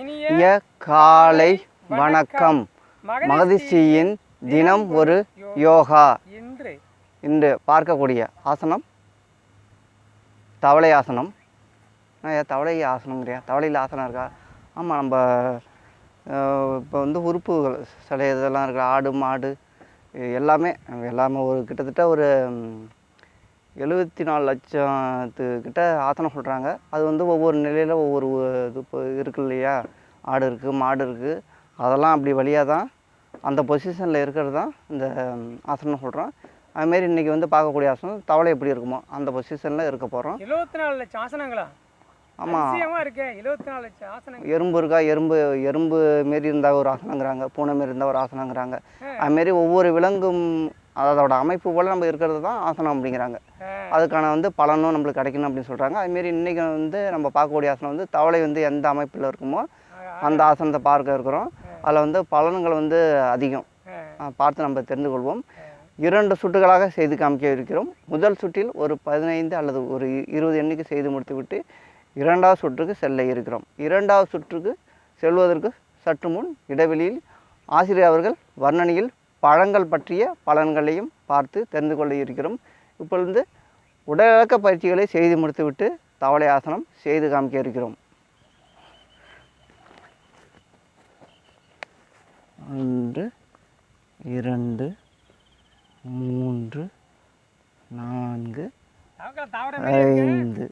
இனிய காலை வணக்கம். மகதிஷியின் தினம் ஒரு யோகா. இன்று. இன்று பார்க்கக்கூடிய ஆசனம் தவளை ஆசனம். ஏன் தவளை ஆசனங்கிறியா தவளையில் ஆசனம் இருக்கா? ஆமாம் நம்ம இப்போ வந்து உறுப்புகள் சில இதெல்லாம் இருக்கு. ஆடு மாடு எல்லாமே எல்லாமே ஒரு கிட்டத்தட்ட ஒரு எழுபத்தி நாலு லட்சத்துக்கிட்ட ஆசனம் சொல்கிறாங்க அது வந்து ஒவ்வொரு நிலையில் ஒவ்வொரு இது இப்போ இருக்கு இல்லையா? ஆடு இருக்குது மாடு இருக்குது அதெல்லாம் அப்படி வழியாக தான் அந்த பொசிஷனில் இருக்கிறது தான் இந்த ஆசனம் சொல்கிறோம் அதுமாரி இன்றைக்கி வந்து பார்க்கக்கூடிய ஆசனம் தவளை எப்படி இருக்குமோ அந்த பொசிஷனில் இருக்க போகிறோம் எழுபத்தி நாலு லட்சம் ஆசனங்களா? ஆமாம் அதிசயமா இருக்கே எழுபத்தி நாலு லட்சம் ஆசனங்கள் எறும்பு இருக்கா? எறும்பு எறும்பு மாரி இருந்தால் ஒரு ஆசனங்கிறாங்க. பூனை மாரி இருந்தால் ஒரு ஆசனங்கிறாங்க. அதுமாரி ஒவ்வொரு விலங்கும் அதோட அமைப்பு போல் நம்ம இருக்கிறது தான் ஆசனம் அப்படிங்கிறாங்க. அதுக்கான வந்து பலனும் நம்மளுக்கு கிடைக்கணும் அப்படின்னு சொல்கிறாங்க அதுமாரி இன்றைக்கி வந்து நம்ம பார்க்கக்கூடிய ஆசனம் வந்து தவளை வந்து எந்த அமைப்பில் இருக்குமோ அந்த ஆசனத்தை பார்க்க இருக்கிறோம். அதில் வந்து பலன்கள் வந்து அதிகம். பார்த்து நம்ம தெரிந்து கொள்வோம். இரண்டு சுட்டுகளாக செய்து காமிக்க இருக்கிறோம். முதல் சுற்றில் ஒரு பதினைந்து அல்லது ஒரு இருபது எண்ணிக்கை செய்து முடித்துவிட்டு இரண்டாவது சுற்றுக்கு செல்ல இருக்கிறோம். இரண்டாவது சுற்றுக்கு செல்வதற்கு சற்று முன் இடைவெளியில் ஆசிரியர் அவர்கள் வர்ணனையில் பழங்கள் பற்றிய பலன்களையும் பார்த்து தெரிந்து கொள்ள இருக்கிறோம். இப்பொழுது உடலிழக்க பயிற்சிகளை செய்து முடித்துவிட்டு தவளை ஆசனம் செய்து காமிக்க இருக்கிறோம் ஒன்று இரண்டு மூன்று நான்கு. ஐந்து.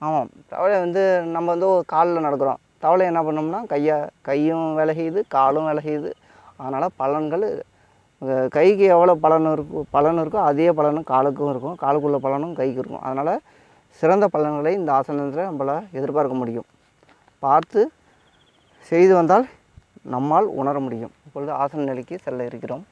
ஆமாம் தவளை வந்து நம்ம வந்து ஒரு காலில் நடக்கிறோம் தவளை என்ன பண்ணோம்னா கையை கையும் வேலை செய்யுது காலும் வேலை செய்யுது அதனால் பலன்கள் கைக்கு எவ்வளோ பலன் இருக்கும் பலன் இருக்கோ அதே பலனும் காலுக்கும் இருக்கும். காலுக்குள்ள பலனும் கைக்கு இருக்கும். அதனால் சிறந்த பலன்களை இந்த ஆசனத்தில் நம்மளால் எதிர்பார்க்க முடியும். பார்த்து செய்து வந்தால் நம்மால் உணர முடியும். இப்பொழுது ஆசன நிலைக்கு செல்ல இருக்கிறோம்.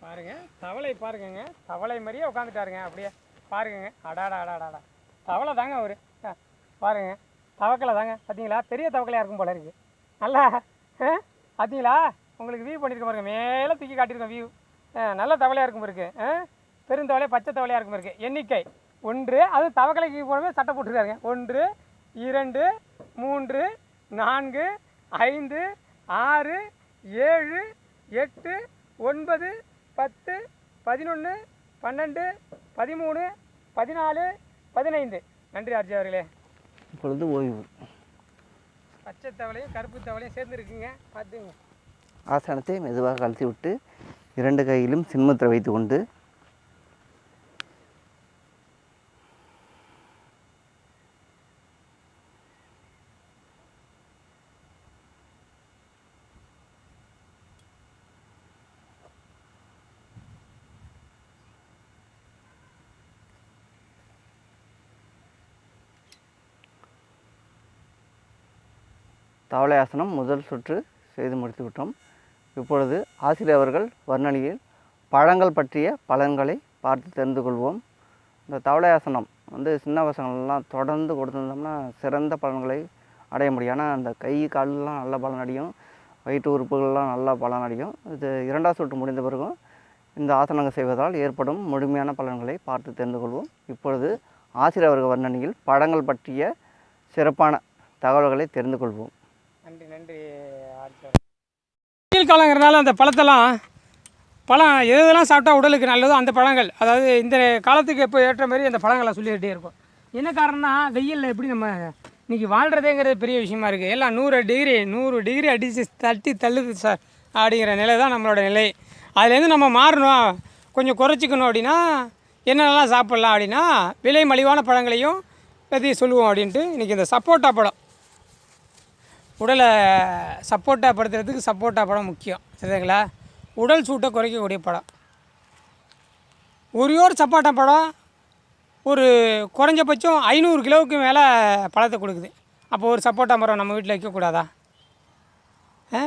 பாருங்க தவளை பாருங்கங்க. தவளை மாதிரியே உட்காந்துட்டாருங்க அப்படியே பாருங்கங்க. அடாடா அடாடாடா தவளை தாங்க அவர். ஆ, பாருங்க. தவக்கலை தாங்க. பார்த்தீங்களா பெரிய தவக்கலையாக இருக்கும் போல இருக்கு. நல்லா ஆ, பார்த்தீங்களா உங்களுக்கு வியூ பண்ணியிருக்க பாருங்க. மேலே தூக்கி காட்டியிருக்கோம் வியூ நல்ல தவளையாக இருக்கும் இருக்கு பெருந்தவளை பச்சை தவளையாக இருக்கும் இருக்கு எண்ணிக்கை ஒன்று அது தவக்கலைக்கு போனவே சட்டை போட்டிருக்காருங்க. ஒன்று இரண்டு மூன்று நான்கு ஐந்து ஆறு ஏழு எட்டு ஒன்பது பத்து பதினொன்று பன்னெண்டு பதிமூணு பதினாலு பதினைந்து. நன்றி ஆர்ஜி அவர்களே. இப்பொழுது ஓய்வு. பச்சை தவளையும் கருப்பு தவளையும் சேர்ந்து இருக்குங்க. பார்த்துங்க. ஆசனத்தை மெதுவாக கழட்டி விட்டு இரண்டு கையிலும் சின்முத்திரை வைத்து கொண்டு தவளை ஆசனம் முதல் சுற்று செய்து முடித்து விட்டோம் இப்பொழுது ஆசிரியர் அவர்கள் வர்ணனையில் பழங்கள் பற்றிய பலன்களை பார்த்து தெரிந்து கொள்வோம். இந்த தவளை ஆசனம் வந்து சின்ன பசங்களெலாம் தொடர்ந்து கொடுத்துருந்தோம்னா சிறந்த பலன்களை அடைய முடியும். ஆனால் அந்த கை கால்லாம் நல்ல பலன் அடையும். வயிற்று உறுப்புகள்லாம் நல்லா பலன் அடையும். இது இரண்டாவது சுற்று முடிந்த பிறகும் இந்த ஆசனங்கள் செய்வதால் ஏற்படும் முழுமையான பலன்களை பார்த்து தெரிந்து கொள்வோம். இப்பொழுது ஆசிரியர் அவர்கள் வர்ணனையில் பழங்கள் பற்றிய சிறப்பான தகவல்களை தெரிந்து கொள்வோம். நன்றி நன்றி ஆர்ஜி அவர்களே. அந்த பழத்தெல்லாம் பழம் எது எதெல்லாம் சாப்பிட்டா உடலுக்கு நல்லதோ அந்த பழங்கள் அதாவது இந்த காலத்துக்கு இப்போ ஏற்ற மாதிரி அந்த பழங்களை சொல்லிக்கிட்டே இருக்கும். என்ன காரணம்னா வெயிலில் எப்படி நம்ம இன்றைக்கி வாழ்கிறதேங்கிறது பெரிய விஷயமா இருக்குது எல்லாம் நூறு டிகிரி நூறு டிகிரி அடித்து தட்டி தள்ளுது சார் அப்படிங்கிற நிலை தான் நம்மளோட நிலை. அதுலேருந்து நம்ம மாறணும். கொஞ்சம் குறைச்சிக்கணும் அப்படின்னா என்னென்னலாம் சாப்பிட்லாம் அப்படின்னா விலை மலிவான பழங்களையும் பற்றி சொல்லுவோம் அப்படின்ட்டு இன்றைக்கி இந்த சப்போட்டா பழம். உடலை சப்போர்ட்டாக படுத்துறதுக்கு சப்போர்ட்டா படம் முக்கியம் சரிங்களா? உடல் சூட்டை குறைக்கக்கூடிய படம். ஒரே ஒரு சப்போட்டா படம் ஒரு குறைஞ்சபட்சம் ஐநூறு கிலோவுக்கு மேலே பழத்தை கொடுக்குது. அப்போ ஒரு சப்போட்டா மரம் நம்ம வீட்டில் வைக்கக்கூடாதா? ஆ?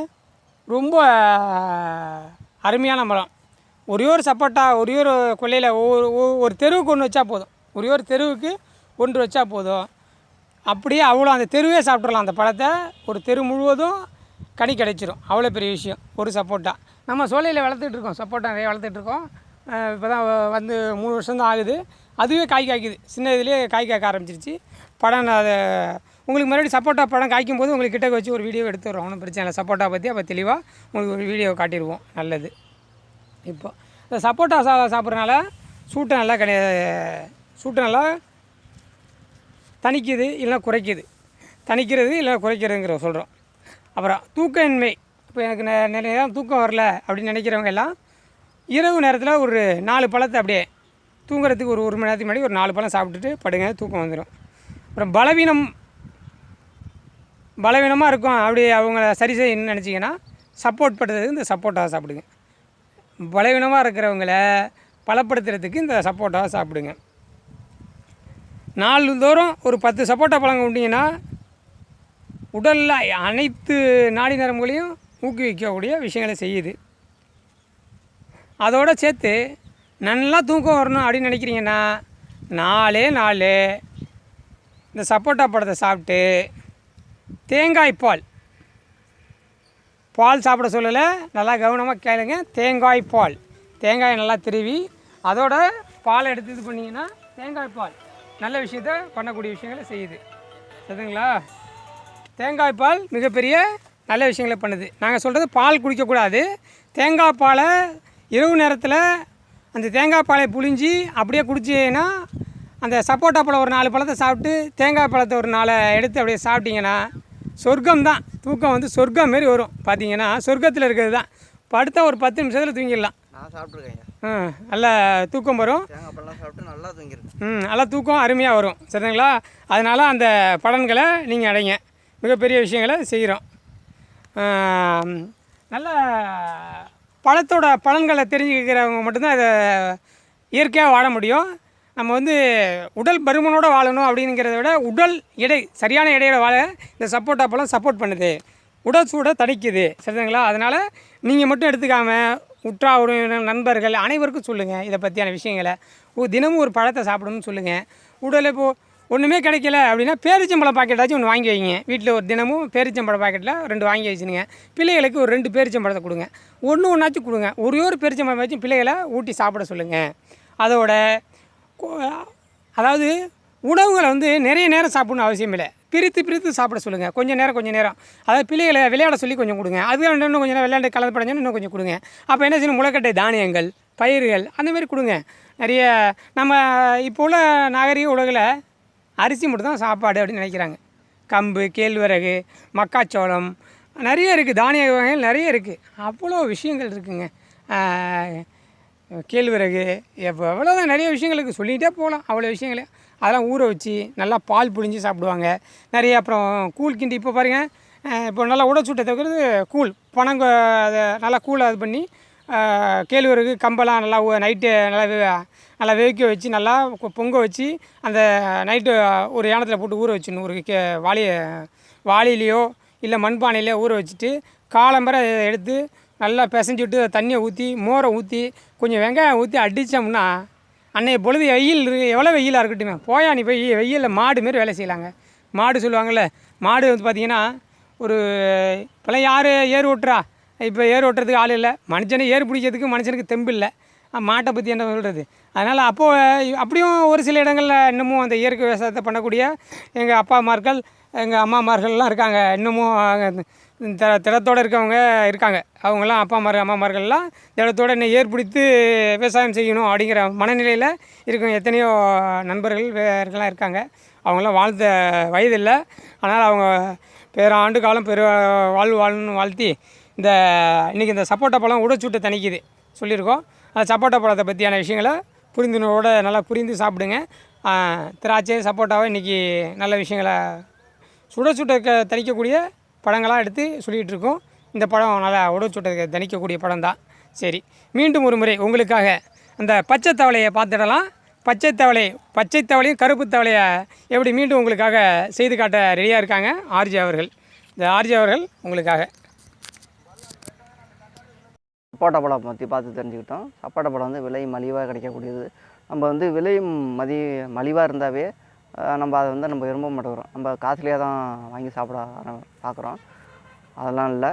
ரொம்ப அருமையான மரம். ஒரே ஒரு சப்போட்டா ஒரே ஒரு கொல்லையில் ஒவ்வொரு ஒவ்வொரு- ஒரு தெருவுக்கு ஒன்று வச்சா போதும். ஒரே ஒரு தெருவுக்கு ஒன்று வச்சா போதும். அப்படியே அவ்வளோ அந்த தெருவே சாப்பிட்றலாம் அந்த பழத்தை ஒரு தெரு முழுவதும் கனி கிடைச்சிரும். அவ்வளோ பெரிய விஷயம். ஒரு சப்போட்டா. நம்ம சோலையில் வளர்த்துட்டு இருக்கோம். சப்போட்டா நிறைய வளர்த்துட்டு இருக்கோம். இப்போ தான் வந்து மூணு வருஷம் தான் ஆகுது. அதுவே காய் காய்க்குது. சின்ன இதுலேயே காய் காய்க்க ஆரம்பிச்சிருச்சு. படம் அதை உங்களுக்கு மறுபடியும் சப்போட்டா படம் காய்க்கும் போது உங்களுக்கு கிட்டே வச்சு ஒரு வீடியோ எடுத்து வரோம் ஒன்றும் பிரச்சனை இல்லை. சப்போட்டா பற்றி அப்போ தெளிவாக உங்களுக்கு ஒரு வீடியோ காட்டிடுவோம். நல்லது. இப்போ இந்த சப்போட்டா சா சாப்பிட்றனால சூட்டை நல்லா கிடையாது சூட்டை நல்லா தணிக்குது இல்லைன்னா குறைக்குது. தணிக்கிறது இல்லை குறைக்கிறதுங்கிற சொல்கிறோம் அப்புறம் தூக்கமின்மை. இப்போ எனக்கு நெ- நிறைய தூக்கம் வரல அப்படின்னு நினைக்கிறவங்க எல்லாம் இரவு நேரத்தில் ஒரு நாலு பழத்தை அப்படியே தூங்குறதுக்கு ஒரு ஒரு மணி நேரத்துக்கு முன்னாடி ஒரு நாலு பழம் சாப்பிட்டுட்டு படுங்க தூக்கம் வந்துடும் அப்புறம் பலவீனம் பலவீனமாக இருக்கும். அப்படி அவங்கள சரி செய்யணும்னு நினச்சிங்கன்னா சப்போர்ட் பண்ணுறதுக்கு இந்த சப்போட்டா சாப்பிடுங்க. பலவீனமாக இருக்கிறவங்கள பலப்படுத்துறதுக்கு இந்த சப்போட்டா சாப்பிடுங்க. நாள்தோறும் ஒரு பத்து சப்போட்டா பழங்க விட்டிங்கன்னா உடலில் அனைத்து நாடி நரம்புகளையும் ஊக்குவிக்கக்கூடிய விஷயங்களை செய்யுது. அதோடு சேர்த்து நல்லா தூக்கம் வரணும் அப்படின்னு நினைக்கிறீங்கன்னா நாலே நாலு இந்த சப்போட்டா பழத்தை சாப்பிட்டு தேங்காய் பால். பால் சாப்பிட சொல்லலை நல்லா கவனமாக கேளுங்க. தேங்காய் பால். தேங்காயை நல்லா திருவி அதோட பால் எடுத்து இது பண்ணிங்கன்னா தேங்காய் பால். நல்ல விஷயத்த பண்ணக்கூடிய விஷயங்களை செய்யுது. சரிங்களா? தேங்காய் பால் மிகப்பெரிய நல்ல விஷயங்களை பண்ணுது. நாங்கள் சொல்கிறது பால் குடிக்கக்கூடாது தேங்காய் பாலை இரவு நேரத்தில் அந்த தேங்காய் பாலை புழிஞ்சி அப்படியே குடிச்சீங்கன்னா அந்த சப்போட்டா பழம் ஒரு நாலு பழத்தை சாப்பிட்டு தேங்காய் பழத்தை ஒரு நாலு எடுத்து அப்படியே சாப்பிட்டிங்கன்னா சொர்க்கம் தான். தூக்கம் வந்து சொர்க்கம் மாரி வரும். பார்த்தீங்கன்னா சொர்க்கத்தில் இருக்கிறது தான். படுத்தா ஒரு பத்து நிமிஷத்தில் தூங்கிடலாம். நான் சாப்பிட்ருக்கேன் நல்ல தூக்கம் வரும். நல்லா தூங்கியிருக்கேன் ம் நல்லா தூக்கம் அருமையாக வரும். சரிங்களா? அதனால் அந்த பலன்களை நீங்கள் அடைங்க. மிகப்பெரிய விஷயங்களை செய்கிறோம் நல்ல பழத்தோட பலன்களை தெரிஞ்சுக்கிறவங்க மட்டும்தான் இதை இயற்கையாக வாழ முடியும். நம்ம வந்து உடல் பருமனோட வாழணும் அப்படிங்கிறத விட உடல் எடை சரியான எடையோட வாழ இந்த சப்போட்டா பழம் சப்போர்ட் பண்ணுது. உடல் சூடை தணிக்குது. சரிங்களா அதனால் நீங்கள் மட்டும் எடுத்துக்காமல் உற்றா நண்பர்கள் அனைவருக்கும் சொல்லுங்கள் இதை பற்றியான விஷயங்களை. ஓ தினமும் ஒரு பழத்தை சாப்பிடணும்னு சொல்லுங்கள் உடல் இப்போது ஒன்றுமே கிடைக்கல அப்படின்னா பேரிச்சம்பழம் பாக்கெட்டாச்சும் ஒன்று வாங்கி வைங்க. வீட்டில் ஒரு தினமும் பேரிச்சம்பழம் பாக்கெட்டில் ரெண்டு வாங்கி வச்சுருங்க. பிள்ளைகளுக்கு ஒரு ரெண்டு பேரிச்சம்பழத்தை கொடுங்க. ஒன்று ஒன்றாச்சும் கொடுங்க. ஒரே ஒரு பேரிச்சம்பழம் வச்சு பிள்ளைகளை ஊட்டி சாப்பிட சொல்லுங்கள் அதோட அதாவது உணவுகளை வந்து நிறைய நேரம் சாப்பிடணும் அவசியம் இல்லை. பிரித்து பிரித்து சாப்பிட சொல்லுங்கள் கொஞ்சம் நேரம் கொஞ்சம் நேரம். அதாவது பிள்ளைகளை விளையாட சொல்லி கொஞ்சம் கொடுங்க. அது இன்னும் கொஞ்சம் நேரம் விளையாண்டு கலந்து படைஞ்சோன்னு இன்னும் கொஞ்சம் கொடுங்க. அப்போ என்ன செய்யணும்? முளைக்கட்டை தானியங்கள் பயிர்கள் அந்தமாரி கொடுங்க. நிறைய நம்ம இப்போ உள்ள நாகரிக உலகில் அரிசி மட்டும் தான் சாப்பாடு அப்படின்னு நினைக்கிறாங்க. கம்பு கேழ்வரகு மக்காச்சோளம் நிறைய இருக்குது தானிய வகைகள் நிறைய இருக்குது அவ்வளோ விஷயங்கள் இருக்குதுங்க கேழ்வரகு எப்போ எவ்வளோதான் நிறைய விஷயங்களுக்கு சொல்லிகிட்டே போகலாம். அவ்வளோ விஷயங்களே அதெல்லாம் ஊற வச்சு நல்லா பால் புழிஞ்சு சாப்பிடுவாங்க. நிறைய அப்புறம் கூழ் கிண்டி இப்போ பாருங்கள் இப்போ நல்லா உடச்சுட்டை தவிர்க்கிறது கூழ். பனங்க அதை நல்லா கூழ் அது பண்ணி கேழ்வரகு கம்பெல்லாம் நல்லா நைட்டு நல்லா நல்லா வேவிக்க வச்சு நல்லா பொங்க வச்சு அந்த நைட்டு ஒரு யானத்தில் போட்டு ஊற வச்சிடணும். ஒரு கே வாளிய வாளிலையோ இல்லை மண்பானையிலையோ ஊற வச்சுட்டு காலம்பரை எடுத்து நல்லா பிசைஞ்சு விட்டு தண்ணியை ஊற்றி மோரை ஊற்றி கொஞ்சம் வெங்காயம் ஊற்றி அடித்தோம்னா அன்றைய பொழுது வெயில் இருக்கு எவ்வளோ வெயிலாக இருக்கட்டுமே. போயா நீ போய் வெயிலில் மாடு மாரி வேலை செய்யலாங்க. மாடு சொல்லுவாங்கள்ல மாடு வந்து பார்த்திங்கன்னா ஒரு இப்போலாம் யார் ஏர் ஓட்டுறா? இப்போ ஏர் ஓட்டுறதுக்கு ஆள் இல்லை. மனுஷனை ஏர் பிடிக்கிறதுக்கு மனுஷனுக்கு தெம்பு இல்லை. மாட்டை பற்றி என்ன சொல்கிறது அதனால் அப்போது அப்படியும் ஒரு சில இடங்களில் இன்னமும் அந்த இயற்கை விவசாயத்தை பண்ணக்கூடிய எங்கள் அப்பா அப்பாமார்கள் எங்கள் அம்மாமார்கள்லாம் இருக்காங்க. இன்னமும் த திடத்தோடு இருக்கவங்க இருக்காங்க. அவங்கெல்லாம் அம்மா அம்மாமார்கள்லாம் திடத்தோடு என்னை ஏற்படுத்தி விவசாயம் செய்யணும் அப்படிங்கிற மனநிலையில் இருக்கும் எத்தனையோ நண்பர்கள் வேறுலாம் இருக்காங்க. அவங்களாம் வாழ்ந்த வயது இல்லை ஆனால் அவங்க பேராண்டு காலம் பெரு வாழ்வு வாழணும்னு வாழ்த்தி இந்த இன்றைக்கி இந்த சப்போட்டா பழம் உடச்சுட்டு தணிக்குது சொல்லியிருக்கோம். அந்த சப்போட்டா பழத்தை பற்றியான விஷயங்களை புரிந்துணர்வோட நல்லா புரிந்து சாப்பிடுங்க. திராட்சை சப்போட்டாவை இன்றைக்கி நல்ல விஷயங்களை சுட சுட க தணிக்கக்கூடிய படங்களாக எடுத்து சொல்லிகிட்டு இருக்கோம் இந்த பழம் நல்லா உட சுட்ட தணிக்கக்கூடிய படம் தான் சரி மீண்டும் ஒரு முறை உங்களுக்காக அந்த பச்சை தவளையை பார்த்துடலாம். பச்சை தவளை பச்சை தவளையும் கருப்பு தவளையை எப்படி மீண்டும் உங்களுக்காக செய்து காட்ட ரெடியாக இருக்காங்க? ஆர்ஜி அவர்கள். இந்த ஆர்ஜி அவர்கள் உங்களுக்காக. சப்போட்டா பழம் பற்றி பார்த்து தெரிஞ்சுக்கிட்டோம். சப்போட்டா பழம் வந்து விலை மலிவாக கிடைக்கக்கூடியது. நம்ம வந்து விலை மதி மலிவாக இருந்தாவே நம்ம அதை வந்து நம்ம விரும்ப மாட்டேங்கிறோம். நம்ம காஸ்ட்லியாக தான் வாங்கி சாப்பிட ஆர- பார்க்குறோம். அதெல்லாம் இல்லை.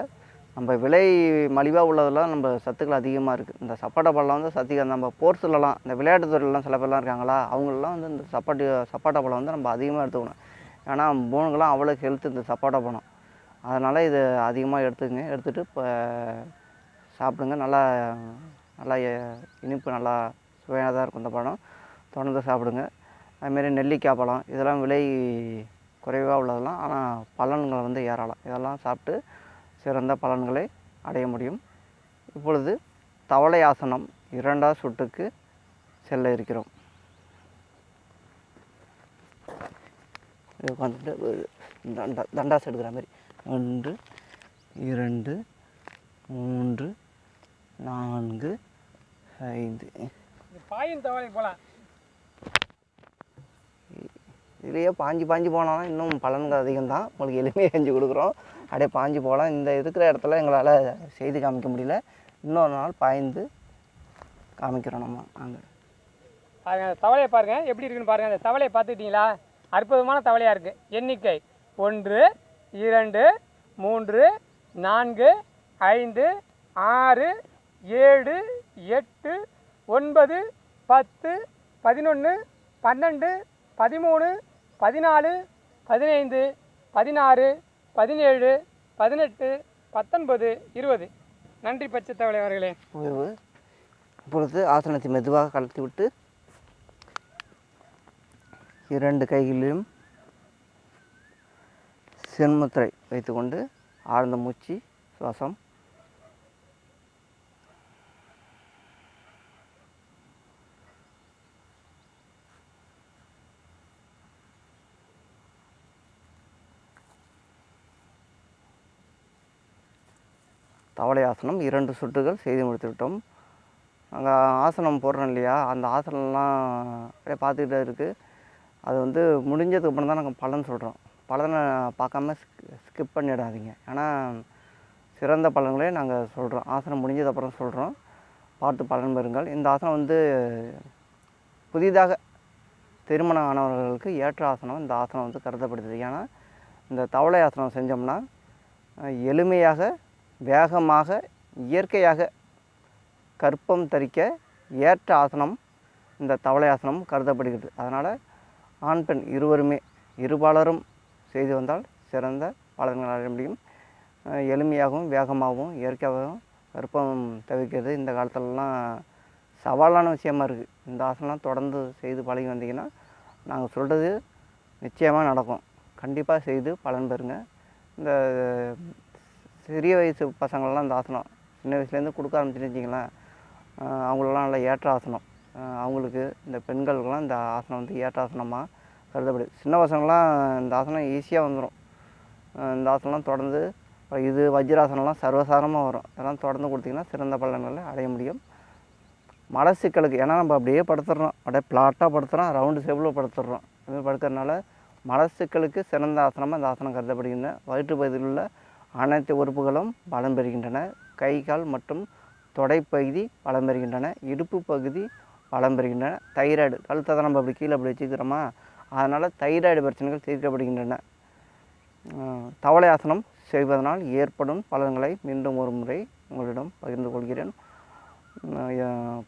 நம்ம விலை மலிவாக உள்ளதெல்லாம் நம்ம சத்துக்கள் அதிகமாக இருக்குது இந்த சப்போட்டா பழம் வந்து சத்து நம்ம போர்ஸ்லலாம் இந்த விளையாட்டு துறையிலலாம் சில பேர்லாம் இருக்காங்களா அவங்களெலாம் வந்து இந்த சப்பாட்டி சப்போட்டா பழம் வந்து நம்ம அதிகமாக எடுத்துக்கணும். ஏன்னா போனுக்கெல்லாம் அவ்வளோ ஹெல்த் இந்த சப்போட்டா பழம் அதனால் இது அதிகமாக எடுத்துக்கங்க. எடுத்துகிட்டு இப்போ சாப்பிடுங்க. நல்லா நல்லா இனிப்பு நல்லா சுவையாக தான் இருக்கும் இந்த பழம் தொடர்ந்து சாப்பிடுங்க. அதுமாரி நெல்லிக்காய் பழம் இதெல்லாம் விலை குறைவாக உள்ளதெல்லாம் ஆனால் பலன்கள் வந்து ஏறலாம் இதெல்லாம் சாப்பிட்டு சிறந்த பலன்களை அடைய முடியும். இப்பொழுது தவளை ஆசனம் இரண்டாவது சுட்டுக்கு செல்ல இருக்கிறோம். உட்காந்துட்டு தண்டா தண்டாசு எடுக்கிற மாதிரி. ஒன்று இரண்டு மூன்று நான்கு ஐந்து. பாயும் தவளை போகலாம் இதுலேயே பாஞ்சு பாஞ்சு போனாலும் இன்னும் பலன்கள் அதிகம் தான் உங்களுக்கு எளிமையாக செஞ்சு கொடுக்குறோம். அப்படியே பாஞ்சு போகலாம். இந்த இருக்கிற இடத்துல எங்களால் செய்து காமிக்க முடியல. இன்னொரு நாள் பாய்ந்து காமிக்கிறோம் நம்ம நாங்கள் பாருங்கள் அந்த தவளையை பாருங்க. எப்படி இருக்குன்னு பாருங்கள் அந்த தவளையை பார்த்துக்கிட்டீங்களா? அற்புதமான தவளையாக இருக்குது எண்ணிக்கை. ஒன்று இரண்டு மூன்று நான்கு ஐந்து ஆறு ஏழு எட்டு ஒன்பது பத்து பதினொன்று பன்னெண்டு பதிமூணு பதினாலு பதினைந்து பதினாறு பதினேழு பதினெட்டு பத்தொன்பது இருபது. நன்றி பச்சை தவளை அவர்களே இப்பொழுது ஆசனத்தை மெதுவாக கலத்தி விட்டு இரண்டு கைகளிலும் சென்முத்திரை வைத்துக்கொண்டு ஆழ்ந்த மூச்சு சுவாசம் தவளை ஆசனம் இரண்டு சுட்டுகள் செய்து முடித்துவிட்டோம். அங்கே நாங்கள் ஆசனம் போடுறோம் இல்லையா? அந்த ஆசனம்லாம் அப்படியே பார்த்துக்கிட்டே இருக்குது அது வந்து முடிஞ்சதுக்கு அப்புறம் தான் நாங்கள் பலன் சொல்கிறோம் பலனை பார்க்காம ஸ்கிப் பண்ணிடாதீங்க. ஏன்னா சிறந்த பலன்களே நாங்கள் சொல்கிறோம் ஆசனம் முடிஞ்சதுக்கப்புறம் சொல்கிறோம் பார்த்து பலன் பெறுங்கள். இந்த ஆசனம் வந்து புதிதாக திருமணம் ஆனவர்களுக்கு ஏற்ற ஆசனம். இந்த ஆசனம் வந்து கருதப்படுது ஏன்னா இந்த தவளை ஆசனம் செஞ்சோம்னா எளிமையாக வேகமாக இயற்கையாக கற்பம் தரிக்க ஏற்ற ஆசனம் இந்த தவளை ஆசனம் கருதப்படுகிறது. அதனால் ஆண் பெண் இருவருமே இருபாலரும் செய்து வந்தால் சிறந்த பலன்கள் அடைய முடியும். எளிமையாகவும் வேகமாகவும் இயற்கையாகவும் கற்பம் தவிர்க்கிறது. இந்த காலத்துலலாம் சவாலான விஷயமா இருக்குது இந்த ஆசனம்லாம் தொடர்ந்து செய்து பழகி வந்தீங்கன்னா நாங்கள் சொல்கிறது நிச்சயமாக நடக்கும். கண்டிப்பாக செய்து பலன் பெறுங்க. இந்த சிறிய வயசு பசங்களெலாம் இந்த ஆசனம். சின்ன வயசுலேருந்து கொடுக்க ஆரம்பிச்சுன்னு வச்சிங்களேன் அவங்களெல்லாம் நல்ல ஏற்ற ஆசனம். அவங்களுக்கு இந்த பெண்களுக்கெல்லாம் இந்த ஆசனம் வந்து ஏற்ற ஆசனமாக கருதப்படுது. சின்ன பசங்களாம் இந்த ஆசனம் ஈஸியாக வந்துடும் இந்த ஆசனம்லாம் தொடர்ந்து இது வஜ்ராசனம்லாம் சர்வசாரமாக வரும். இதெல்லாம் தொடர்ந்து கொடுத்திங்கன்னா சிறந்த பலன்களை அடைய முடியும். மலச்சிக்கலுக்கு ஏன்னா நம்ம அப்படியே படுத்துடுறோம் அப்படியே பிளாட்டாக படுத்துகிறோம் ரவுண்டு ஷேப்பில் படுத்துடுறோம் அதுமாதிரி படுக்கிறதுனால மலச்சிக்கலுக்கு சிறந்த ஆசனமாக இந்த ஆசனம் கருதப்படுகின்றன வயிற்று பகுதியில் உள்ள அனைத்து உறுப்புகளும் பலம் பெறுகின்றன. கை கால் மற்றும் தொடைப்பகுதி பலம் பெறுகின்றன. இடுப்பு பகுதி பலம் பெறுகின்றன. தைராய்டு கழுத்தை நம்ம அப்படி கீழே அப்படி வச்சுக்கிறோமா? அதனால் தைராய்டு பிரச்சனைகள் தீர்க்கப்படுகின்றன. தவளை ஆசனம் செய்வதனால் ஏற்படும் பலன்களை மீண்டும் ஒரு முறை உங்களிடம் பகிர்ந்து கொள்கிறேன்.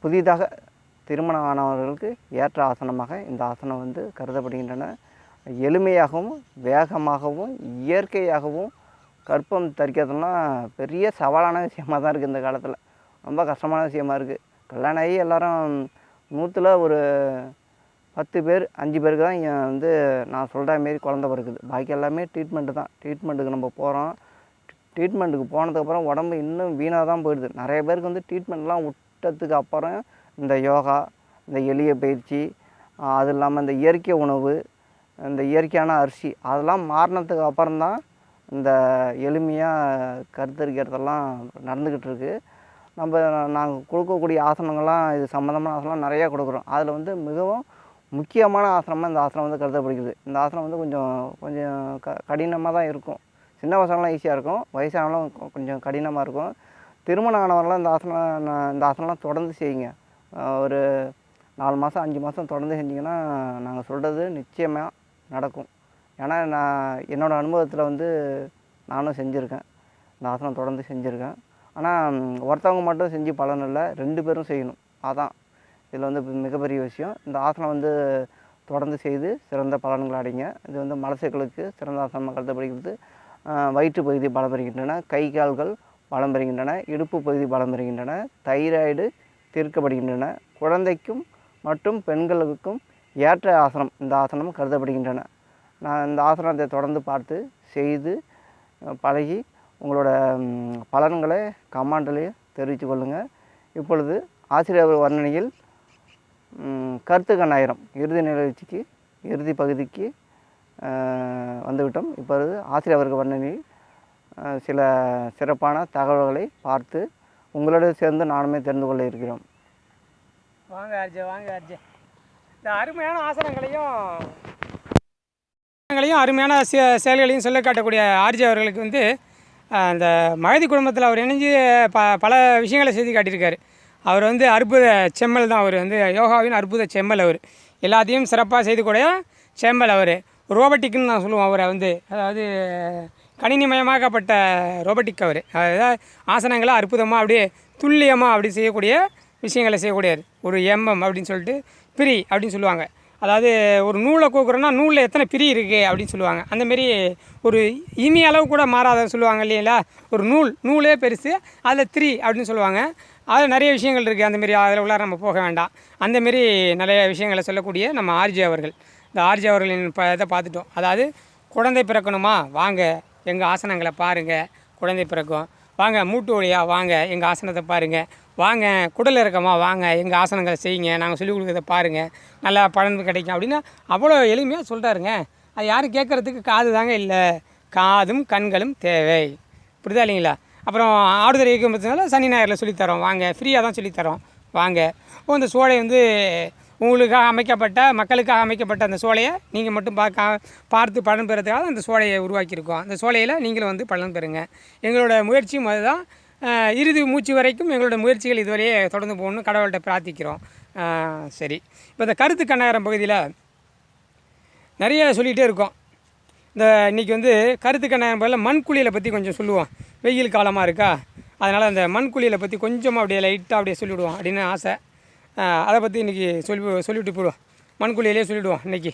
புதிதாக திருமணம் ஆனவர்களுக்கு ஏற்ற ஆசனமாக இந்த ஆசனம் வந்து கருதப்படுகின்றன. எளிமையாகவும் வேகமாகவும் இயற்கையாகவும் கற்பம் தரிக்கிறதுலாம் பெரிய சவாலான விஷயமா தான் இருக்குது இந்த காலத்தில். ரொம்ப கஷ்டமான விஷயமா இருக்குது கல்யாணம் ஆகி எல்லோரும் நூற்றில் ஒரு பத்து பேர் அஞ்சு பேருக்கு தான் இங்கே வந்து நான் சொல்கிற மாரி குழந்த பிறக்குது. பாக்கி எல்லாமே ட்ரீட்மெண்ட்டு தான். ட்ரீட்மெண்ட்டுக்கு நம்ம போகிறோம் ட்ரீட்மெண்ட்டுக்கு போனதுக்கப்புறம் உடம்பு இன்னும் வீணாக தான் போயிடுது. நிறைய பேருக்கு வந்து ட்ரீட்மெண்ட்லாம் விட்டதுக்கு அப்புறம் இந்த யோகா இந்த எளிய பயிற்சி அது இல்லாமல் இந்த இயற்கை உணவு இந்த இயற்கையான அரிசி அதெல்லாம் மாறினதுக்கு அப்புறம் தான் இந்த எளிமையாக கருத்தரிக்கிறதெல்லாம் நடந்துக்கிட்டு இருக்குது நம்ம நாங்கள் கொடுக்கக்கூடிய ஆசனங்கள்லாம் இது சம்மந்தமான ஆசனம்லாம் நிறையா கொடுக்குறோம். அதில் வந்து மிகவும் முக்கியமான ஆசனமாக இந்த ஆசனம் வந்து கருதப்படுகிறது இந்த ஆசனம் வந்து கொஞ்சம் கொஞ்சம் க கடினமாக தான் இருக்கும். சின்ன பசங்களாம் ஈஸியாக இருக்கும். வயசானவங்களும் கொஞ்சம் கடினமாக இருக்கும். திருமணம் ஆனவங்களாம் இந்த ஆசனம் நான் இந்த ஆசனம்லாம் தொடர்ந்து செய்யுங்க. ஒரு நாலு மாதம் அஞ்சு மாதம் தொடர்ந்து செஞ்சிங்கன்னா நாங்கள் சொல்கிறது நிச்சயமாக நடக்கும். ஏன்னா நான் என்னோடய அனுபவத்தில் வந்து நானும் செஞ்சுருக்கேன். இந்த ஆசனம் தொடர்ந்து செஞ்சுருக்கேன். ஆனால் ஒருத்தவங்க மட்டும் செஞ்சு பலன் இல்லை ரெண்டு பேரும் செய்யணும். அதான். இதில் வந்து மிகப்பெரிய விஷயம். இந்த ஆசனம் வந்து தொடர்ந்து செய்து சிறந்த பலன்கள் அடைங்க. இது வந்து மலசைகளுக்கு சிறந்த ஆசனமாக கருதப்படுகிறது. வயிற்று பகுதி பலம் பெறுகின்றன கை கால்கள் பலம் பெறுகின்றன இடுப்பு பகுதி பலம் பெறுகின்றன தைராய்டு தீர்க்கப்படுகின்றன. குழந்தைக்கும் மற்றும் பெண்களுக்கும் ஏற்ற ஆசனம் இந்த ஆசனம் கருதப்படுகின்றன. நான் இந்த ஆசனத்தை தொடர்ந்து பார்த்து செய்து பழகி உங்களோட பலன்களை கமாண்டிலே தெரிவித்து கொள்ளுங்கள் இப்பொழுது ஆசிரியர் வர்ணனையில் ம், கருத்து கண்ணாயிரம் இறுதி நிகழ்ச்சிக்கு இறுதி பகுதிக்கு வந்துவிட்டோம். இப்பொழுது ஆசிரியர் அவர்கள் வர்ணனையில் சில சிறப்பான தகவல்களை பார்த்து உங்களோட சேர்ந்து நானுமே தெரிந்து கொள்ள இருக்கிறோம். வாங்க அர்ஜே வாங்க அர்ஜே இந்த அருமையான ஆசனங்களையும் ஆசனங்களையும் அருமையான செ- செயல்களையும் சொல்ல காட்டக்கூடிய ஆர்ஜி அவர்களுக்கு வந்து அந்த மகதி குடும்பத்தில் அவர் இணைஞ்சு ப பல விஷயங்களை செய்து காட்டியிருக்காரு. அவர் வந்து அற்புத செம்மல் தான் அவர் வந்து யோகாவின் அற்புத செம்மல் அவர். எல்லாத்தையும் சிறப்பாக செய்து கூடிய செம்மல் அவர். ரோபோட்டிக்னு நான் சொல்லுவோம் அவரை வந்து. அதாவது கணினிமயமாக்கப்பட்ட ரோபோட்டிக் அவர். அதாவது ஆசனங்களை அற்புதமாக அப்படியே துல்லியமாக அப்படி செய்யக்கூடிய விஷயங்களை செய்யக்கூடியார் ஒரு எம்எம் அப்படின்னு சொல்லிட்டு பிரி அப்படின்னு சொல்லுவாங்க. அதாவது ஒரு நூலை கோக்குறோன்னா நூலில் எத்தனை பிரி இருக்குது அப்படின்னு சொல்லுவாங்க. அந்தமாரி ஒரு இமி அளவு கூட மாறாதன்னு சொல்லுவாங்க இல்லைங்களா? ஒரு நூல் நூலே பெருசு அதில் த்ரீ அப்படின்னு சொல்லுவாங்க. அதில் நிறைய விஷயங்கள் இருக்குது அந்தமாரி அதில் உள்ளார நம்ம போக வேண்டாம். அந்தமாரி நிறைய விஷயங்களை சொல்லக்கூடிய நம்ம ஆர்ஜி அவர்கள். இந்த ஆர்ஜி அவர்களின் ப இதை பார்த்துட்டோம். அதாவது குழந்தை பிறக்கணுமா? வாங்க எங்கள் ஆசனங்களை பாருங்கள் குழந்தை பிறக்கும். வாங்க மூட்டு வழியாக வாங்க எங்கள் ஆசனத்தை பாருங்கள் வாங்க குடல் இறக்கமா வாங்க எங்கள் ஆசனங்களை செய்யுங்க நாங்கள் சொல்லிக் கொடுக்குறத பாருங்கள் நல்லா பலன் கிடைக்கும் அப்படின்னு அவ்வளோ எளிமையாக சொல்கிறாருங்க அது யாரும் கேட்குறதுக்கு காது தாங்க இல்லை. காதும் கண்களும் தேவை. இப்படிதான் இல்லைங்களா? அப்புறம் ஆடுதல் இயக்கம் பார்த்ததுனால சனி ஞாயிறில் சொல்லித்தரோம் வாங்க ஃப்ரீயாக தான் சொல்லித்தரோம் வாங்க. இப்போ இந்த சோலை வந்து உங்களுக்காக அமைக்கப்பட்ட மக்களுக்காக அமைக்கப்பட்ட அந்த சோலையை நீங்கள் மட்டும் பார்க்க பார்த்து பலன் பெறதுக்காக அந்த சோலையை உருவாக்கியிருக்கோம். அந்த சோலையில் நீங்களும் வந்து பலன் பெறுங்க. எங்களோட முயற்சியும் அதுதான். இறுதி மூச்சு வரைக்கும் எங்களோட முயற்சிகள் இதுவரையே தொடர்ந்து போகணும்னு கடவுள்கிட்ட பிரார்த்திக்கிறோம். சரி. இப்போ இந்த கருத்து கண்ணாயிரம் பகுதியில் நிறைய சொல்லிகிட்டே இருக்கோம். இந்த இன்றைக்கி வந்து கருத்து கண்ணாயிரம் பகுதியில் மண்குழியில் பற்றி கொஞ்சம் சொல்லுவோம். வெயில் காலமாக இருக்கா? அதனால் அந்த மண்குழியில் பற்றி கொஞ்சமாக அப்படியே லைட்டாக அப்படியே சொல்லிவிடுவோம் அப்படின்னு ஆசை. அதை பற்றி இன்றைக்கி சொல்லி சொல்லிவிட்டு போடுவோம் மண்குழியிலே சொல்லிவிடுவோம் இன்றைக்கி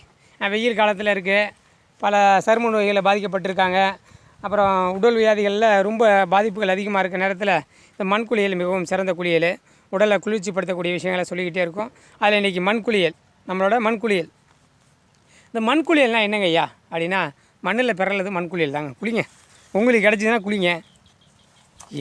வெயில் காலத்தில் இருக்குது பல சரும நோய்களை பாதிக்கப்பட்டிருக்காங்க. அப்புறம் உடல் வியாதிகளில் ரொம்ப பாதிப்புகள் அதிகமாக இருக்க நேரத்தில் இந்த மண் குளியல் மிகவும் சிறந்த குளியல். உடலை குளிர்ச்சிப்படுத்தக்கூடிய விஷயங்களை சொல்லிக்கிட்டே இருக்கும். அதில் இன்றைக்கி மண்குளியல் நம்மளோட மண் குளியல். இந்த மண்குளியல்னால் என்னங்க ஐயா? அப்படின்னா மண்ணில் பிறல்றது மண் குளியல் தாங்க. குளிங்க. உங்களுக்கு கிடச்சிதுன்னா குளிங்க.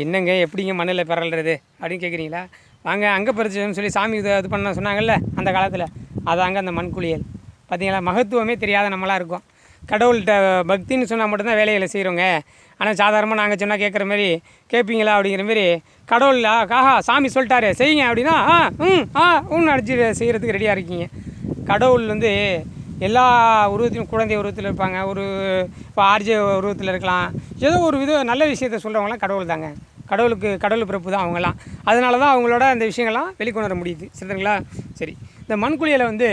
என்னங்க எப்படிங்க மண்ணில் பிறல்றது? அப்படின்னு கேட்குறீங்களா வாங்க அங்கே பறிச்சதுன்னு சொல்லி சாமி இது இது பண்ண சொன்னாங்கல்ல அந்த காலத்தில். அதாங்க அந்த மண் குளியல். பார்த்தீங்களா மகத்துவமே தெரியாத நம்மளாக இருக்கும். கடவுள்கிட்ட பக்தின்னு சொன்னால் மட்டும்தான் வேலைகளை செய்கிறோங்க ஆனால் சாதாரணமாக நாங்கள் சொன்னால் கேட்குற மாதிரி கேட்பீங்களா அப்படிங்கிற மாதிரி கடவுள் ஆஹா சாமி சொல்லிட்டாரு செய்யுங்க அப்படின்னா ஆ ம் ஆ உன்னு அடிச்சு செய்கிறதுக்கு ரெடியாக இருக்கீங்க. கடவுள் வந்து எல்லா உருவத்திலும் குழந்தை உருவத்தில் இருப்பாங்க. ஒரு இப்போ ஆர்ஜே உருவத்தில் இருக்கலாம். ஏதோ ஒரு வித நல்ல விஷயத்த சொல்கிறவங்களாம் கடவுள் தாங்க. கடவுளுக்கு கடவுள் பிறப்பு தான் அவங்களாம் அதனால தான் அவங்களோட அந்த விஷயங்கள்லாம் வெளிக்கொணர முடியுது. சரிங்களா? சரி. இந்த மண்குழியில் வந்து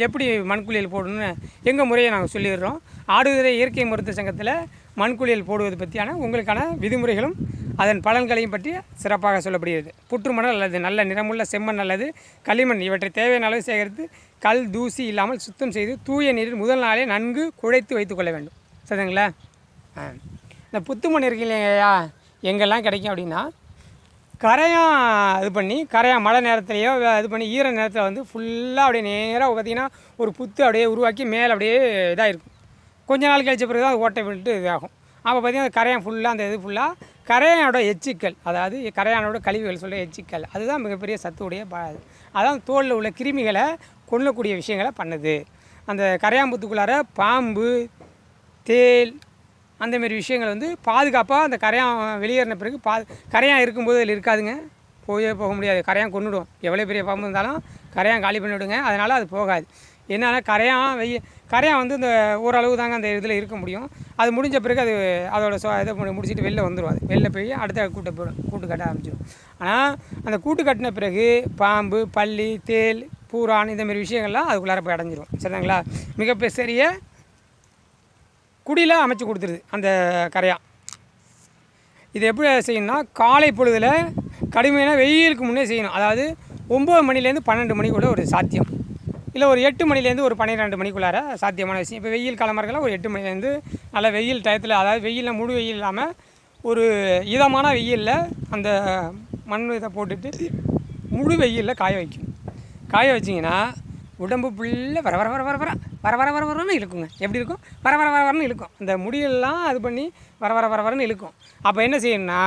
எப்படி மண்குளியல் போடணும்னு எங்கள் முறையை நாங்கள் சொல்லிடுறோம். ஆடுதுறை இயற்கை மருத்துவ சங்கத்தில் மண்குளியல் போடுவது பற்றியான உங்களுக்கான விதிமுறைகளும் அதன் பலன்களையும் பற்றி சிறப்பாக சொல்லப்படுகிறது. புற்றுமணல் அல்லது நல்ல நிறமுள்ள செம்மண் அல்லது களிமண் இவற்றை தேவையான அளவு சேகரித்து கல் தூசி இல்லாமல் சுத்தம் செய்து தூய நீரில் முதல் நாளே நன்கு குழைத்து வைத்துக்கொள்ள வேண்டும். சரிங்களா? ஆ. இந்த புத்துமண் இருக்கீங்க இல்லைங்கய்யா எங்கெல்லாம் கிடைக்கும் அப்படின்னா கரையான் இது பண்ணி கரையான் மழை நேரத்துலையோ இது பண்ணி ஈர நேரத்தில் வந்து ஃபுல்லாக அப்படியே நேராக பார்த்தீங்கன்னா ஒரு புத்து அப்படியே உருவாக்கி மேலே அப்படியே இதாக இருக்கும் கொஞ்ச நாள் கழிச்ச பிறகு தான் அது ஓட்டை விட்டு இதாகும். அப்போ பார்த்தீங்கன்னா அந்த கரையான் ஃபுல்லாக அந்த இது ஃபுல்லாக கரையானோட எச்சிக்கல் அதாவது கரையானோட கழிவுகள் சொல்ல எச்சிக்கல் அதுதான் மிகப்பெரிய சத்துடைய ப அதான் தோலில் உள்ள கிருமிகளை கொல்லக்கூடிய விஷயங்களை பண்ணுது. அந்த கரையாம்புத்துக்குள்ளார பாம்பு தேல் அந்த மாரி விஷயங்கள் வந்து பாதுகாப்பாக அந்த கரையான் வெளியேறின பிறகு பா கரையான் இருக்கும்போது அதில் இருக்காதுங்க. போயே போக முடியாது. கரையான் கொண்டுடும் எவ்வளோ பெரிய பாம்பு இருந்தாலும் கரையான் காலி பண்ணிவிடுங்க. அதனால் அது போகாது. என்னென்னா கரையான் வெய்ய கரையான் வந்து இந்த ஓரளவு தாங்க அந்த இதில் இருக்க முடியும். அது முடிஞ்ச பிறகு அது அதோட சோ இதை முடிச்சுட்டு வெளில வந்துடும் அது. வெளில போய் அடுத்த கூட்டை போயிடும் கூட்டு கட்ட ஆரம்பிச்சிடும் ஆனால் அந்த கூட்டு கட்டின பிறகு பாம்பு பள்ளி தேல் பூரான் இந்தமாரி விஷயங்கள்லாம் அதுக்குள்ளார போய் அடைஞ்சிரும். சரிங்களா மிகப்பெரிய குடியில் அமைச்சு கொடுத்துருது அந்த கரையாக இது எப்படி செய்யணும்னா காலை பொழுதில் கடுமையான வெயிலுக்கு முன்னே செய்யணும். அதாவது ஒம்பது மணிலேருந்து பன்னெண்டு மணிக்குள்ள ஒரு சாத்தியம். இல்லை ஒரு எட்டு மணிலேருந்து ஒரு பன்னிரெண்டு மணிக்குள்ளார சாத்தியமான விஷயம். இப்போ வெயில் காலமாக இருக்கலாம் ஒரு எட்டு மணிலேருந்து நல்ல வெயில் டயத்தில் அதாவது வெயிலில் முழு வெயில் இல்லாமல் ஒரு இதமான வெயிலில் அந்த மண் இதை போட்டுட்டு முழு வெயிலில் காய வைக்கணும். காய வச்சிங்கன்னா உடம்பு ஃபுல்லாக வர வர வர வர வர. வர வர வர வரன்னு இழுக்குங்க. எப்படி இருக்கும்? வர வர வர வரன்னு இழுக்கும். அந்த முடியெல்லாம் அது பண்ணி வர வர வர வரன்னு இழுக்கும். அப்போ என்ன செய்யணும்னா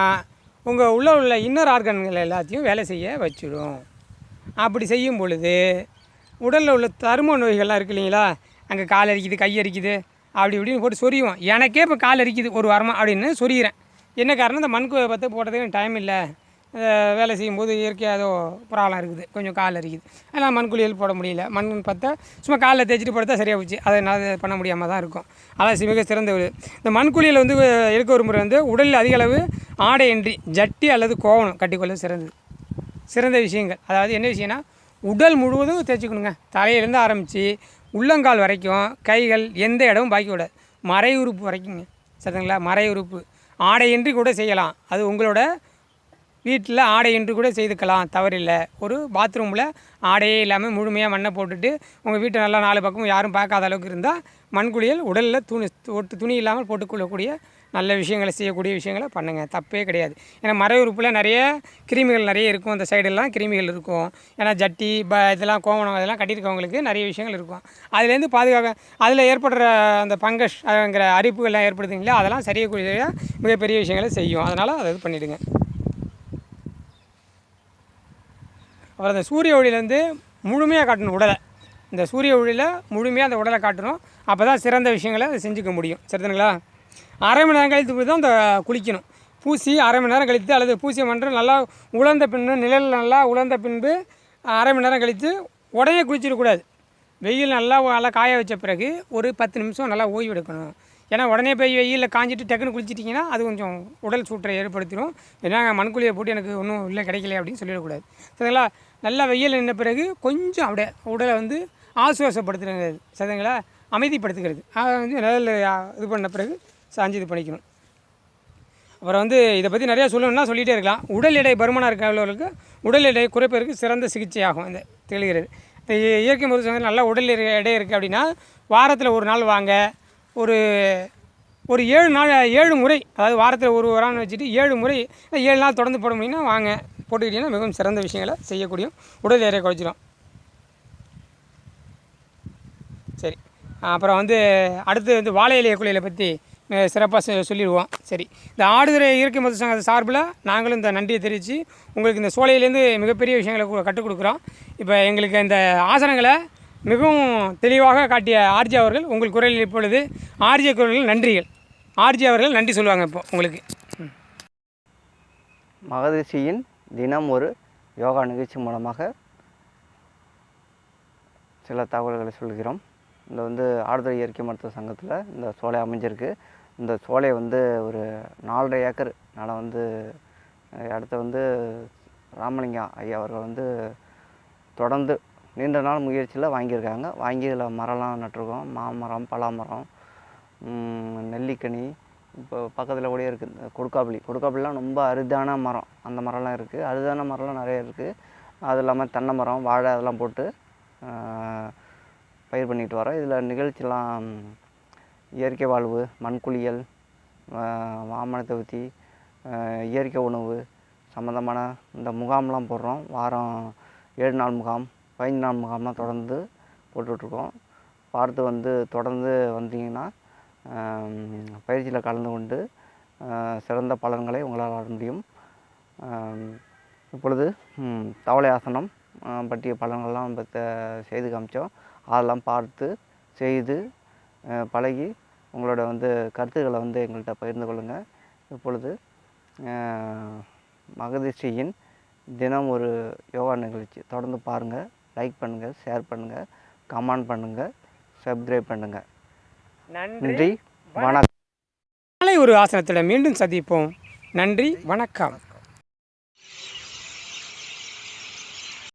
உங்கள் உள்ள உள்ள இன்னர் ஆர்கன்கள் எல்லாத்தையும் வேலை செய்ய வச்சிடும். அப்படி செய்யும் பொழுது உடலில் உள்ள தரும நோய்கள்லாம் இருக்கு இல்லைங்களா? அங்கே கால் அரிக்குது கை அரிக்குது அப்படி இப்படின்னு போட்டு சொரியுவோம் எனக்கே இப்போ கால் அரிக்குது ஒரு வாரமாக அப்படின்னு சொரியிறேன். என்ன காரணம்? இந்த மண்கு பற்ற போடுறதுக்கு டைம் இல்லை. வேலை செய்யும்போது இயற்கையாக ஏதோ ப்ராப்ளம் இருக்குது. கொஞ்சம் கால் அரிக்குது. அதனால் மண்குளியல் போட முடியல. மண் பார்த்தா சும்மா காலில் தேய்ச்சிட்டு படுத்தா சரியாக போச்சு. அதை நான் பண்ண முடியாமல் தான் இருக்கும். அதான் மிக சிறந்த ஒரு இந்த மண்குளியல் வந்து எடுக்க ஒரு முறை வந்து உடலில் அதிக அளவு ஆடையின்றி ஜட்டி அல்லது கோவணம் கட்டிக்கொள்ள சிறந்தது. சிறந்த விஷயங்கள். அதாவது என்ன விஷயம்னா உடல் முழுவதும் தேய்ச்சிக்கணுங்க. தலையிலேருந்து ஆரம்பித்து உள்ளங்கால் வரைக்கும் கைகள் எந்த இடமும் பாக்கி விடாது. மறை உறுப்பு வரைக்குங்க. சரிங்களா? மறை உறுப்பு ஆடையின்றி கூட செய்யலாம். அது உங்களோட வீட்டில் ஆடையின்றி கூட செய்துக்கலாம் தவறில்லை. ஒரு பாத்ரூமில் ஆடையே இல்லாமல் முழுமையாக மண்ணை போட்டுட்டு உங்கள் வீட்டை நல்லா நாலு பக்கமும் யாரும் பார்க்காத அளவுக்கு இருந்தால் மண்குளியல் உடலில் துணி ஒட்டு துணி இல்லாமல் போட்டுக்கொள்ளக்கூடிய நல்ல விஷயங்களை செய்யக்கூடிய விஷயங்களை பண்ணுங்கள் தப்பே கிடையாது. ஏன்னா மர உறுப்பில் நிறைய கிருமிகள் நிறைய இருக்கும். அந்த சைடெல்லாம் கிருமிகள் இருக்கும். ஏன்னா ஜட்டி ப இதெல்லாம் கோவணம் இதெல்லாம் கட்டியிருக்கவங்களுக்கு நிறைய விஷயங்கள் இருக்கும். அதுலேருந்து பாதுகாக்க அதில் ஏற்படுற அந்த பங்கஸ்ங்கிற அரிப்புகள்லாம் ஏற்படுதுங்களா? அதெல்லாம் சரியக்கூடிய மிகப்பெரிய விஷயங்களை செய்யும். அதனால் அதை இது பண்ணிவிடுங்க அப்புறம் அந்த சூரிய ஒளியிலேருந்து முழுமையாக காட்டணும் உடலை. இந்த சூரிய ஒளியில் முழுமையாக அந்த உடலை காட்டணும். அப்போ தான் சிறந்த விஷயங்களை அதை செஞ்சுக்க முடியும். சரிதானுங்களா? அரை மணி நேரம் கழித்து போய் தான் அந்த குளிக்கணும். பூசி அரை மணி நேரம் கழித்து அல்லது பூசி மன்றம் நல்லா உலர்ந்த பின்பு நிழல் நல்லா உலர்ந்த பின்பு அரை மணி நேரம் கழித்து உடனே குளிச்சிடக்கூடாது. வெயில் நல்லா நல்லா காய வச்ச பிறகு ஒரு பத்து நிமிஷம் நல்லா ஓய்வு எடுக்கணும் ஏன்னா உடனே போய் வெயிலில் காஞ்சிட்டு டக்குன்னு குளிச்சிட்டிங்கன்னா அது கொஞ்சம் உடல் சூற்றை ஏற்படுத்திடும் ஏன்னா மண்குழியை போட்டு எனக்கு ஒன்றும் இல்லை கிடைக்கல அப்படின்னு சொல்லிடக்கூடாது. சரிங்களா நல்லா வெயில் நின்ற பிறகு கொஞ்சம் அப்படியே உடலை வந்து ஆசுவாசப்படுத்துறது. சரிங்களா? அமைதிப்படுத்துகிறது. அதை வந்து நிழல் இது பண்ண பிறகு சாஞ்சி இது பண்ணிக்கணும். அப்புறம் வந்து இதை பற்றி நிறையா சொல்லணும்னா சொல்லிகிட்டே இருக்கலாம். உடல் எடை பருமனாக இருக்கிறவர்களுக்கு உடல் எடை குறைப்பதற்கு சிறந்த சிகிச்சையாகும். இந்த தெளிகிறது இந்த இயற்கை முறை நல்லா உடல் எடை எடை இருக்குது அப்படின்னா வாரத்தில் ஒரு நாள் வாங்க. ஒரு ஒரு ஏழு நாள் ஏழு முறை அதாவது வாரத்தில் ஒரு வாரம்னு வச்சுட்டு ஏழு முறை ஏழு நாள் தொடர்ந்து போட முடியும்னா வாங்க. போட்டுக்கிட்டிங்கன்னா மிகவும் சிறந்த விஷயங்களை செய்யக்கூடிய உடல் எடையை குறைச்சிடும் சரி. அப்புறம் வந்து அடுத்து வந்து வாழை இலைய குளியலை பற்றி சிறப்பாக சொல்லிடுவோம். சரி. இந்த ஆடுதுறை இயற்கை மருத்துவ சங்க சார்பில் நாங்களும் இந்த நன்றியை தெரிவித்து உங்களுக்கு இந்த சோலையிலேருந்து மிகப்பெரிய விஷயங்களை கற்றுக் கொடுக்குறோம். இப்போ எங்களுக்கு இந்த ஆசனங்களை மிகவும் தெளிவாக காட்டிய ஆர்ஜி அவர்கள் உங்கள் குரலில் இப்பொழுது ஆர்ஜி குரலில் நன்றிகள். ஆர்ஜி அவர்கள் நன்றி சொல்லுவாங்க இப்போ உங்களுக்கு. ம். மகரிஷியின் தினம் ஒரு யோகா நிகழ்ச்சி மூலமாக சில தகவல்களை சொல்கிறோம். இந்த வந்து ஆடுதுறை இயற்கை மருத்துவ சங்கத்தில் இந்த சோலை அமைஞ்சிருக்கு. இந்த சோலை வந்து ஒரு நாலரை ஏக்கர் நிலம் வந்து இடத்த வந்து ராமலிங்கம் ஐயா அவர்கள் வந்து தொடர்ந்து நீண்ட நாள் முயற்சியில் வாங்கியிருக்காங்க. வாங்கி இதில் மரம்லாம் நட்டிருக்கோம். மாமரம் பலாமரம் நெல்லிக்கனி இப்போ பக்கத்தில் கூட இருக்குது இந்த கொடுக்காப்புளி. கொடுக்காப்புளிலாம் ரொம்ப அரிதான மரம். அந்த மரம்லாம் இருக்குது அரிதான மரம்லாம் நிறைய இருக்குது அது இல்லாமல் தென்னை மரம் வாழை அதெல்லாம் போட்டு பயிர் பண்ணிட்டு வரோம். இதில் நிகழ்ச்சிலாம் இயற்கை வாழ்வு மண்குளியல் வாமனத்தை ஊற்றி இயற்கை உணவு சம்மந்தமான இந்த முகாம்லாம் போடுறோம். வாரம் ஏழு நாள் முகாம். பதினஞ்சு நாள் முகாம்லாம் தொடர்ந்து போட்டுட்ருக்கோம். பார்த்து வந்து தொடர்ந்து வந்தீங்கன்னா பயிற்சியில் கலந்து கொண்டு சிறந்த பலன்களை உங்களால் ஆட முடியும். இப்பொழுது தவளை ஆசனம் பற்றிய பலன்கள்லாம் செய்து காமிச்சோம். அதெல்லாம் பார்த்து செய்து பழகி உங்களோட வந்து கருத்துக்களை வந்து எங்கள்கிட்ட பகிர்ந்து கொள்ளுங்கள் இப்பொழுது ஆஹ், தினம் ஒரு யோகா நிகழ்ச்சி. தொடர்ந்து பாருங்கள் லைக் பண்ணுங்கள் ஷேர் பண்ணுங்கள் கமெண்ட் பண்ணுங்கள் சப்ஸ்கிரைப் பண்ணுங்கள் நன்றி நன்றி வணக்கம். நாளை ஒரு ஆசனத்தில் மீண்டும் சந்திப்போம். நன்றி வணக்கம்.